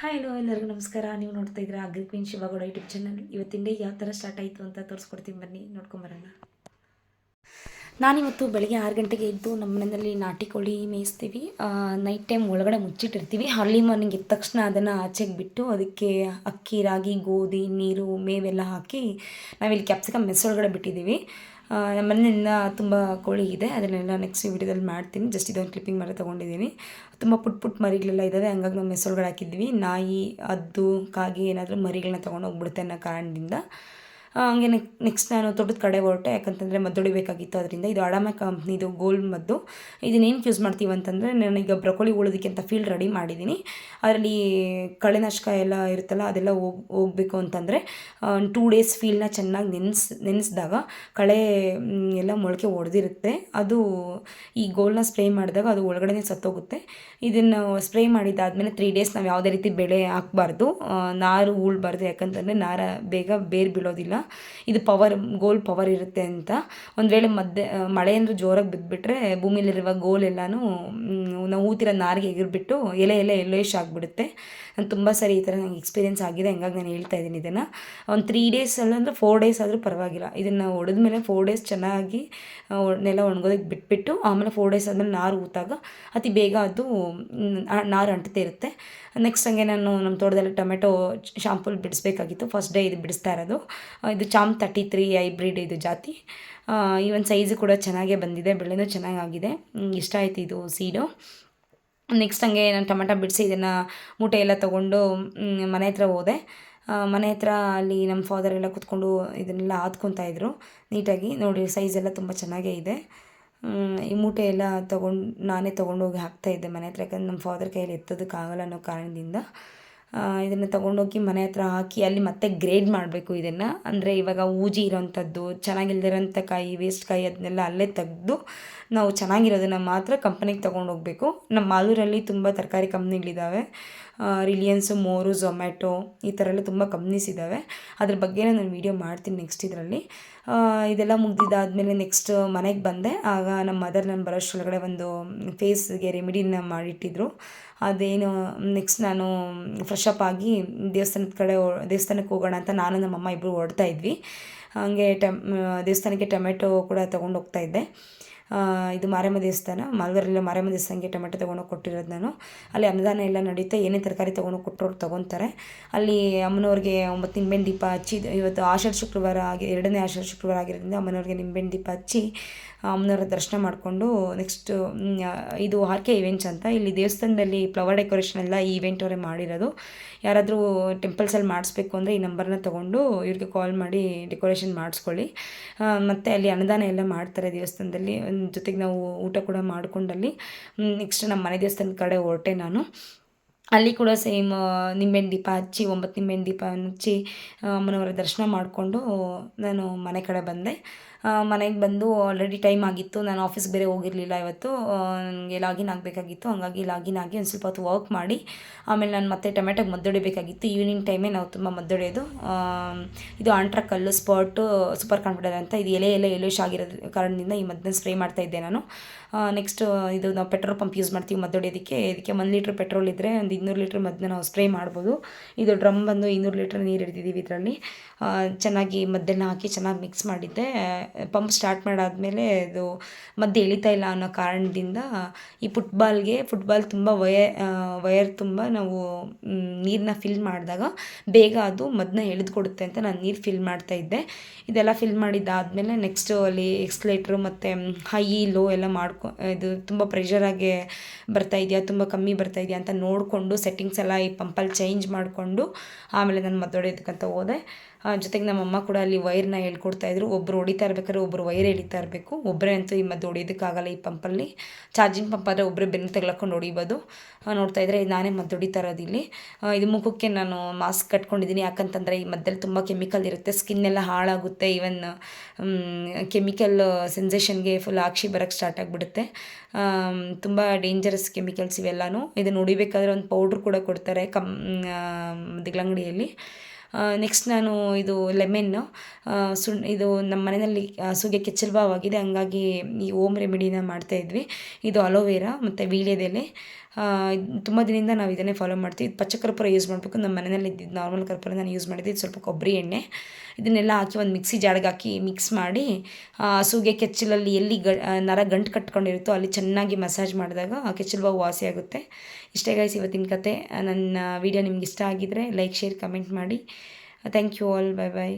Hi hello ಎಲ್ಲರಿಗೂ ನಮಸ್ಕಾರ. ನೀವು ನೋಡ್ತಾ ಇದ್ದೀರಾ agri queen Shivagowda YouTube channel ಇವತ್ತಿನ ಡೇ ಯಾವ ಥರ ಸ್ಟಾರ್ಟ್ ಆಯಿತು ಅಂತ ತೋರಿಸ್ಕೊಡ್ತೀನಿ ಬನ್ನಿ ನೋಡ್ಕೊಂಬರೋಣ ನಾನಿವತ್ತು ಬೆಳಗ್ಗೆ ಆರು ಗಂಟೆಗೆ ಎದ್ದು ನಮ್ಮ ಮನೆಯಲ್ಲಿ ನಾಟಿ ಕೋಳಿ ಮೇಯಿಸ್ತೀವಿ. ನೈಟ್ ಟೈಮ್ ಒಳಗಡೆ ಮುಚ್ಚಿಟ್ಟಿರ್ತೀವಿ. ಅರ್ಲಿ ಮಾರ್ನಿಂಗ್ ಎದ್ದ ತಕ್ಷಣ ಅದನ್ನು ಆಚೆಗೆ ಬಿಟ್ಟು ಅದಕ್ಕೆ ಅಕ್ಕಿ, ರಾಗಿ, ಗೋಧಿ, ನೀರು, ಮೇವೆಲ್ಲ ಹಾಕಿ ನಾವಿಲ್ಲಿ ಕ್ಯಾಪ್ಸಿಕಮ್ ಒಳಗಡೆ ಬಿಟ್ಟಿದ್ದೀವಿ. ನಮ್ಮ ಮನೆಯಿಂದ ತುಂಬ ಕೋಳಿ ಇದೆ. ಅದನ್ನೆಲ್ಲ ನೆಕ್ಸ್ಟ್ ವಿಡಿಯೋದಲ್ಲಿ ಮಾಡ್ತೀನಿ. ಜಸ್ಟ್ ಇದೊಂದು ಕ್ಲಿಪ್ಪಿಂಗ್ ಮಾಡಿ ತೊಗೊಂಡಿದ್ದೀನಿ. ತುಂಬ ಪುಟ್ ಪುಟ್ ಮರಿಗಳೆಲ್ಲ ಇದ್ದಾವೆ ಹಂಗಾಗಿ ನಾವು ಮೆಸ್ಸೊಳಗಡೆ ಹಾಕಿದ್ವಿ ನಾಯಿ ಅದ್ದು ಕಾಗೆ ಏನಾದರೂ ಮರಿಗಳನ್ನ ತೊಗೊಂಡು ಹೋಗ್ಬಿಡುತ್ತೆ ಅನ್ನೋ ಕಾರಣದಿಂದ. ಹಂಗೆ ನೆಕ್ಸ್ಟ್ ನಾನು ತೋಟದ ಕಡೆ ಹೊರಟೆ, ಯಾಕಂತಂದರೆ ಮದ್ದು ಹೊಡಿಬೇಕಾಗಿತ್ತು. ಅದರಿಂದ ಇದು ಅಡಾಮ ಕಂಪ್ನಿದು ಗೋಲ್ಡ್ ಮದ್ದು. ಇದನ್ನೇನು ಯೂಸ್ ಮಾಡ್ತೀವಿ ಅಂತಂದರೆ ನಾನೀಗ ಬ್ರೊಕೊಳಿ ಉಳೋದಕ್ಕೆ ಅಂತ ಫೀಲ್ಡ್ ರೆಡಿ ಮಾಡಿದ್ದೀನಿ ಅದರಲ್ಲಿ ಕಳೆನಾಶಕ ಎಲ್ಲ ಇರುತ್ತಲ್ಲ, ಅದೆಲ್ಲ ಹೋಗ್, ಹೋಗಬೇಕು ಅಂತಂದರೆ ಟೂ ಡೇಸ್ ಫೀಲ್ಡ್ನ ಚೆನ್ನಾಗಿ ನೆನೆಸ್, ನೆನೆಸಿದಾಗ ಕಳೆ ಎಲ್ಲ ಮೊಳಕೆ ಒಡೆದಿರುತ್ತೆ. ಅದು ಈ ಗೋಲ್ಡ್ನ ಸ್ಪ್ರೇ ಮಾಡಿದಾಗ ಅದು ಒಳಗಡೆ ಸತ್ತೋಗುತ್ತೆ. ಇದನ್ನು ಸ್ಪ್ರೇ ಮಾಡಿದ್ದಾದಮೇಲೆ ತ್ರೀ ಡೇಸ್ ನಾವು ಯಾವುದೇ ರೀತಿ ಬೆಳೆ ಹಾಕಬಾರ್ದು. ನಾರು ಉಳ್ಬಾರ್ದು, ಯಾಕಂತಂದರೆ ನಾರ ಬೇಗ ಬೇರು ಬೀಳೋದಿಲ್ಲ. ಇದು ಪವರ್ ಗೋಲ್ ಪವರ್ ಇರುತ್ತೆ ಅಂತ. ಒಂದು ವೇಳೆ ಮಧ್ಯೆ ಮಳೆ ಅಂದ್ರೆ ಜೋರಾಗಿ ಬಿದ್ದುಬಿಟ್ರೆ ಭೂಮಿಲಿರುವ ಗೋಲ್ ಎಲ್ಲನೂ ನಾವು ಊತಿರೋ ನಾರಿಗೆ ಎಗಿರ್ಬಿಟ್ಟು ಎಲೆ ಎಲೆ ಎಲ್ಲೋಯಿಶ್ ಆಗಿಬಿಡುತ್ತೆ. ನಾನು ತುಂಬ ಸರಿ ಈ ಥರ ನಂಗೆ ಎಕ್ಸ್ಪೀರಿಯೆನ್ಸ್ ಆಗಿದೆ, ಹಂಗಾಗಿ ನಾನು ಹೇಳ್ತಾ ಇದ್ದೀನಿ ಇದನ್ನು. ಒಂದು ತ್ರೀ ಡೇಸ್ ಅಂದರೆ ಫೋರ್ ಡೇಸ್ ಆದರೂ ಪರವಾಗಿಲ್ಲ. ಇದನ್ನು ಹೊಡೆದ್ಮೇಲೆ ಫೋರ್ ಡೇಸ್ ಚೆನ್ನಾಗಿ ನೆಲ ಒಣಗೋದಕ್ಕೆ ಬಿಟ್ಬಿಟ್ಟು, ಆಮೇಲೆ ಫೋರ್ ಡೇಸ್ ಆದಮೇಲೆ ನಾರು ಊತಾಗ ಅತಿ ಬೇಗ ಅದು ನಾರು ಅಂಟ್ತಾ ಇರುತ್ತೆ. ನೆಕ್ಸ್ಟ್ ಹಂಗೆ ನಾನು ನಮ್ಮ ತೋಟದಲ್ಲಿ ಟೊಮೆಟೊ ಶಾಂಪೂಲ್ ಬಿಡಿಸ್ಬೇಕಾಗಿತ್ತು. ಫಸ್ಟ್ ಡೇ ಇದು ಬಿಡಿಸ್ತಾ ಇರೋದು. ಇದು ಚಾಮ್ ತರ್ಟಿ ತ್ರೀ ಹೈಬ್ರಿಡ್ ಇದು ಜಾತಿ. ಈ ಒಂದು ಸೈಜು ಕೂಡ ಚೆನ್ನಾಗೇ ಬಂದಿದೆ, ಬೆಳೆನೂ ಚೆನ್ನಾಗಾಗಿದೆ. ಇಷ್ಟ ಆಯ್ತು ಇದು ಸೀಡು ನೆಕ್ಸ್ಟ್ ಹಂಗೆ ನಾನು ಟೊಮೆಟೊ ಬಿಡಿಸಿ ಇದನ್ನು ಮೂಟೆ ಎಲ್ಲ ತೊಗೊಂಡು ಮನೆ ಹತ್ರ ಹೋದೆ. ಮನೆ ಹತ್ರ ಅಲ್ಲಿ ನಮ್ಮ ಫಾದರ್ ಎಲ್ಲ ಕೂತ್ಕೊಂಡು ಇದನ್ನೆಲ್ಲ ಇದ್ರು ನೀಟಾಗಿ. ನೋಡಿ ಸೈಜ್ ಎಲ್ಲ ತುಂಬ ಚೆನ್ನಾಗೇ ಇದೆ. ಈ ಮೂಟೆ ಎಲ್ಲ ತೊಗೊಂಡು, ನಾನೇ ತೊಗೊಂಡೋಗಿ ಹಾಕ್ತಾಯಿದ್ದೆ ಮನೆ ಹತ್ರ ಯಾಕಂದ್ರೆ ನಮ್ಮ ಫಾದರ್ ಕೈಯಲ್ಲಿ ಎತ್ತೋದಕ್ಕಾಗಲ್ಲ ಅನ್ನೋ ಕಾರಣದಿಂದ. ಇದನ್ನು ತೊಗೊಂಡೋಗಿ ಮನೆ ಹತ್ರ ಹಾಕಿ ಅಲ್ಲಿ ಮತ್ತೆ ಗ್ರೇಡ್ ಮಾಡಬೇಕು ಇದನ್ನು. ಅಂದರೆ ಇವಾಗ ಊಜಿ ಇರೋವಂಥದ್ದು ಚೆನ್ನಾಗಿಲ್ದಿರೋಂಥ ಕಾಯಿ ವೇಸ್ಟ್ ಕಾಯಿ ಅದನ್ನೆಲ್ಲ ಅಲ್ಲೇ ತೆಗೆದು ನಾವು ಚೆನ್ನಾಗಿರೋದನ್ನು ಮಾತ್ರ ಕಂಪನಿಗೆ ತೊಗೊಂಡು ಹೋಗಬೇಕು ನಮ್ಮ ಮಾಲೂರಲ್ಲಿ ತುಂಬ ತರಕಾರಿ ಕಂಪ್ನಿಗಳಿದ್ದಾವೆ ರಿಲಿಯನ್ಸು, ಮೋರು, ಝೊಮ್ಯಾಟೊ ಈ ಥರ ಎಲ್ಲ ತುಂಬ ಕಂಪ್ನೀಸ್ ಇದ್ದಾವೆ ಅದ್ರ ಬಗ್ಗೆ ನಾನು ವೀಡಿಯೋ ಮಾಡ್ತೀನಿ ನೆಕ್ಸ್ಟ್ ಇದರಲ್ಲಿ. ಇದೆಲ್ಲ ಮುಗ್ದಿದ್ದಾದಮೇಲೆ ನೆಕ್ಸ್ಟ್ ಮನೆಗೆ ಬಂದೆ. ಆಗ ನಮ್ಮ ಮದರ್ ನಾನು ಬರೋಷ್ಟೊಳಗಡೆ ಒಂದು ಫೇಸ್ಗೆ ರೆಮಿಡಿನ ಮಾಡಿಟ್ಟಿದ್ರು. ಅದೇನು ನೆಕ್ಸ್ಟ್ ನಾನು ಫ್ರೆಶ್ ಅಪ್ ಆಗಿ ದೇವಸ್ಥಾನದ ಕಡೆ ದೇವಸ್ಥಾನಕ್ಕೆ ಹೋಗೋಣ ಅಂತ ನಾನು ನಮ್ಮಮ್ಮ ಇಬ್ಬರು ಹೊರಡ್ತಾ ಇದ್ವಿ. ಹಾಗೆ ಟಮ್, ದೇವಸ್ಥಾನಕ್ಕೆ ಟೊಮೆಟೊ ಕೂಡ ತೊಗೊಂಡು ಹೋಗ್ತಾ ಇದ್ದೆ. ಇದು ಮಾರಮ್ಮ ದೇವಸ್ಥಾನ ಮಾಲ್ಗರಲ್ಲ ಮಾರಮ್ಮ ದೇವಸ್ಥಾನಕ್ಕೆ ಟೊಮೆಟೊ ತೊಗೊಂಡೋಗಿ ಕೊಟ್ಟಿರೋದು ನಾನು. ಅಲ್ಲಿ ಅನ್ನದಾನ ಎಲ್ಲ ನಡೆಯುತ್ತೆ ಏನೇ ತರಕಾರಿ ತೊಗೊಂಡೋಗಿ ಕೊಟ್ಟರು ತೊಗೊತಾರೆ. ಅಲ್ಲಿ ಅಮ್ಮನವ್ರಿಗೆ ಒಂಬತ್ತು ನಿಂಬೆಹಣ್ಣು ದೀಪ ಹಚ್ಚಿ, ಇವತ್ತು ಆಷಾಢ ಶುಕ್ರವಾರ ಆಗಿ ಎರಡನೇ ಆಷಾಢ ಶುಕ್ರವಾರ ಆಗಿರೋದ್ರಿಂದ ಅಮ್ಮನವ್ರಿಗೆ ನಿಂಬೆಹಣ್ಣು ದೀಪ ಹಚ್ಚಿ, ಅಮ್ಮನವರ ದರ್ಶನ ಮಾಡಿಕೊಂಡು ನೆಕ್ಸ್ಟ್ ಇದು ಆರ್ ಕೆ ಇವೆಂಟ್ಸ್ ಅಂತ. ಇಲ್ಲಿ ದೇವಸ್ಥಾನದಲ್ಲಿ ಫ್ಲವರ್ ಡೆಕೋರೇಷನ್ ಎಲ್ಲ ಈ ಇವೆಂಟ್ ಅವರೇ ಮಾಡಿರೋದು. ಯಾರಾದರೂ ಟೆಂಪಲ್ಸಲ್ಲಿ ಮಾಡಿಸ್ಬೇಕು ಅಂದರೆ ಈ ನಂಬರ್ನ ತೊಗೊಂಡು ಇವ್ರಿಗೆ ಕಾಲ್ ಮಾಡಿ ಡೆಕೋರೇಷನ್ ಮಾಡಿಸ್ಕೊಳ್ಳಿ. ಮತ್ತು ಅಲ್ಲಿ ಅನ್ನದಾನ ಎಲ್ಲ ಮಾಡ್ತಾರೆ ದೇವಸ್ಥಾನದಲ್ಲಿ. ಜೊತೆಗೆ ನಾವು ಊಟ ಕೂಡ ಮಾಡಿಕೊಂಡಲ್ಲಿ ನೆಕ್ಸ್ಟ್ ನಮ್ಮ ಮನೆ ದೇವಸ್ಥಾನದ ಕಡೆ ಹೊರಟೆ ನಾನು. ಅಲ್ಲಿ ಕೂಡ ಸೇಮ್ ನಿಂಬೆಹಣ್ಣು ದೀಪ ಹಚ್ಚಿ, ಒಂಬತ್ತು ನಿಂಬೆಹಣ್ಣು ದೀಪ ಹಚ್ಚಿ ಅಮ್ಮನವರ ದರ್ಶನ ಮಾಡಿಕೊಂಡು ನಾನು ಮನೆ ಕಡೆ ಬಂದೆ. ಮನೆಗೆ ಬಂದು ಆಲ್ರೆಡಿ ಟೈಮ್ ಆಗಿತ್ತು. ನಾನು ಆಫೀಸ್ಗೆ ಬೇರೆ ಹೋಗಿರಲಿಲ್ಲ ಇವತ್ತು. ನನಗೆ ಲಾಗಿನ್ ಆಗಬೇಕಾಗಿತ್ತು. ಹಾಗಾಗಿ ಲಾಗಿನ್ ಆಗಿ ಒಂದು ಸ್ವಲ್ಪ ಹೊತ್ತು ವರ್ಕ್ ಮಾಡಿ, ಆಮೇಲೆ ನಾನು ಮತ್ತೆ ಟೊಮೆಟೊಗೆ ಮದ್ದೊಡಿಬೇಕಾಗಿತ್ತು. ಈವ್ನಿಂಗ್ ಟೈಮೇ ನಾವು ತುಂಬ ಮದ್ದೊಡೆಯೋದು. ಇದು ಆಂಟ್ರಾ ಕಲ್ಲು ಸ್ಪಾಟು ಸೂಪರ್ ಕಾನ್ಫಿಡೆಂಟ್ ಅಂತ. ಇದು ಎಲೆ ಎಲೆ ಎಲೆಶ್ ಆಗಿರೋ ಕಾರಣದಿಂದ ಈ ಮದ್ದನ್ನ ಸ್ಪ್ರೇ ಮಾಡ್ತಾ ಇದ್ದೆ ನಾನು. ನೆಕ್ಸ್ಟ್ ಇದು ನಾವು ಪೆಟ್ರೋಲ್ ಪಂಪ್ ಯೂಸ್ ಮಾಡ್ತೀವಿ ಮದ್ದೊಡೆಯೋದಕ್ಕೆ. ಇದಕ್ಕೆ ಒಂದು ಲೀಟ್ರ್ ಪೆಟ್ರೋಲ್ ಇದ್ದರೆ ಒಂದು ಇನ್ನೂರು ಲೀಟ್ರ್ ಮದ್ದನ್ನ ನಾವು ಸ್ಪ್ರೇ ಮಾಡ್ಬೋದು. ಇದು ಡ್ರಮ್ ಬಂದು ಇನ್ನೂರು ಲೀಟ್ರ್ ನೀರು ಹಿಡ್ದಿದ್ದೀವಿ ಇದರಲ್ಲಿ. ಚೆನ್ನಾಗಿ ಮದ್ದೆಲ್ಲ ಹಾಕಿ ಚೆನ್ನಾಗಿ ಮಿಕ್ಸ್ ಮಾಡಿದ್ದೆ. ಪಂಪ್ ಸ್ಟಾರ್ಟ್ ಮಾಡಾದಮೇಲೆ ಇದು ಮದ್ದು ಎಳಿತಾ ಇಲ್ಲ ಅನ್ನೋ ಕಾರಣದಿಂದ ಈ ಫುಟ್ಬಾಲ್ಗೆ, ಫುಟ್ಬಾಲ್ ತುಂಬ ವಯ ವಯರ್ ತುಂಬ ನಾವು ನೀರನ್ನ ಫಿಲ್ ಮಾಡಿದಾಗ ಬೇಗ ಅದು ಮದ್ದನ್ನ ಎಳೆದು ಕೊಡುತ್ತೆ ಅಂತ ನಾನು ನೀರು ಫಿಲ್ ಮಾಡ್ತಾ ಇದ್ದೆ. ಇದೆಲ್ಲ ಫಿಲ್ ಮಾಡಿದ್ದಾದಮೇಲೆ ನೆಕ್ಸ್ಟು ಅಲ್ಲಿ ಎಕ್ಸ್ಲೇಟ್ರು ಮತ್ತು ಹೈ, ಲೋ ಎಲ್ಲ ಮಾಡ್ಕೊ, ಇದು ತುಂಬ ಪ್ರೆಷರಾಗೆ ಬರ್ತಾ ಇದೆಯಾ, ತುಂಬ ಕಮ್ಮಿ ಬರ್ತಾ ಇದೆಯಾ ಅಂತ ನೋಡಿಕೊಂಡು ಸೆಟ್ಟಿಂಗ್ಸ್ ಎಲ್ಲ ಈ ಪಂಪಲ್ಲಿ ಚೇಂಜ್ ಮಾಡಿಕೊಂಡು ಆಮೇಲೆ ನಾನು ಮದ್ದೊಡೆಯೋದಕ್ಕಂತ ಹೋದೆ. ಜೊತೆಗೆ ನಮ್ಮಮ್ಮ ಕೂಡ ಅಲ್ಲಿ ವೈರ್ನ ಹೇಳ್ಕೊಡ್ತಾ ಇದ್ರು. ಒಬ್ಬರು ಹೊಡಿತಾ ಇರ್ಬೇಕಾದ್ರೆ ಒಬ್ಬರು ವೈರ್ ಎಳಿತಾ ಇರಬೇಕು. ಒಬ್ಬರೇ ಅಂತೂ ಈ ಮದ್ದು ಹೊಡಿಯೋದಕ್ಕಾಗಲ್ಲ ಈ ಪಂಪಲ್ಲಿ. ಚಾರ್ಜಿಂಗ್ ಪಂಪ್ ಆದರೆ ಒಬ್ಬರೇ ಬೆನ್ನು ತಗ್ಲಾಕೊಂಡು ಹೊಡಿಬೋದು. ನೋಡ್ತಾ ಇದ್ರೆ ನಾನೇ ಮದ್ದು ಹೊಡಿತಾ ಇರೋದು ಇಲ್ಲಿ. ಇದು ಮುಖಕ್ಕೆ ನಾನು ಮಾಸ್ಕ್ ಕಟ್ಕೊಂಡಿದ್ದೀನಿ. ಯಾಕಂತಂದರೆ ಈ ಮದ್ದಲ್ಲಿ ತುಂಬ ಕೆಮಿಕಲ್ ಇರುತ್ತೆ. ಸ್ಕಿನ್ ಎಲ್ಲ ಹಾಳಾಗುತ್ತೆ. ಈವನ್ ಕೆಮಿಕಲ್ ಸೆನ್ಸೇಷನ್ಗೆ ಫುಲ್ ಆಕ್ಷಿ ಬರೋಕ್ಕೆ ಸ್ಟಾರ್ಟ್ ಆಗಿಬಿಡುತ್ತೆ. ತುಂಬ ಡೇಂಜರಸ್ ಕೆಮಿಕಲ್ಸ್ ಇವೆಲ್ಲನೂ. ಇದನ್ನು ಹೊಡಿಬೇಕಾದ್ರೆ ಒಂದು ಪೌಡ್ರ್ ಕೂಡ ಕೊಡ್ತಾರೆ ಕಮ್ ದಿಗ್ಲಂಗಡಿಯಲ್ಲಿ. ನೆಕ್ಸ್ಟ್ ನಾನು ಇದು ಲೆಮೆನ್ನು ಸುಣ್ ಇದು ನಮ್ಮ ಮನೆಯಲ್ಲಿ ಹಸುಗೆ ಕೆಚ್ಚಲು ಬಾವಾಗಿದೆ ಹಂಗಾಗಿ ಈ ಓಮ್ ರೆಮಿಡಿನ ಮಾಡ್ತಾಯಿದ್ವಿ ಇದು ಅಲೋವೆರಾ ಮತ್ತು ವೀಳ್ಯದೆಲೆ. ತುಂಬ ದಿನದಿಂದ ನಾವು ಇದನ್ನೇ ಫಾಲೋ ಮಾಡ್ತೀವಿ. ಇದು ಪಚ್ಚ ಕರ್ಪೂರ ಯೂಸ್ ಮಾಡಬೇಕು. ನಮ್ಮ ಮನೆಯಲ್ಲಿ ಇದ್ದಿದ್ದು ನಾರ್ಮಲ್ ಕರ್ಪೂರ ನಾನು ಯೂಸ್ ಮಾಡಿದ್ದೆ ಇದು ಸ್ವಲ್ಪ ಕೊಬ್ಬರಿ ಎಣ್ಣೆ. ಇದನ್ನೆಲ್ಲ ಹಾಕಿ ಒಂದು ಮಿಕ್ಸಿ ಜಾಡ್ಗೆ ಹಾಕಿ ಮಿಕ್ಸ್ ಮಾಡಿ ಹಸುಗೆ ಕೆಚ್ಚಲಲ್ಲಿ ಎಲ್ಲಿ ಗ ನರ ಗಂಟು ಕಟ್ಕೊಂಡಿರುತ್ತೋ ಅಲ್ಲಿ ಚೆನ್ನಾಗಿ ಮಸಾಜ್ ಮಾಡಿದಾಗ ಆ ಕೆಚ್ಚಲು ಬಾವು ವಾಸಿ ಆಗುತ್ತೆ. ಇಷ್ಟೇ ಗಾಯ್ಸ್ ಇವತ್ತಿನ ಕತೆ. ನನ್ನ ವಿಡಿಯೋ ನಿಮ್ಗೆ ಇಷ್ಟ ಆಗಿದ್ರೆ ಲೈಕ್ ಶೇರ್ ಕಮೆಂಟ್ ಮಾಡಿ. Thank you all bye bye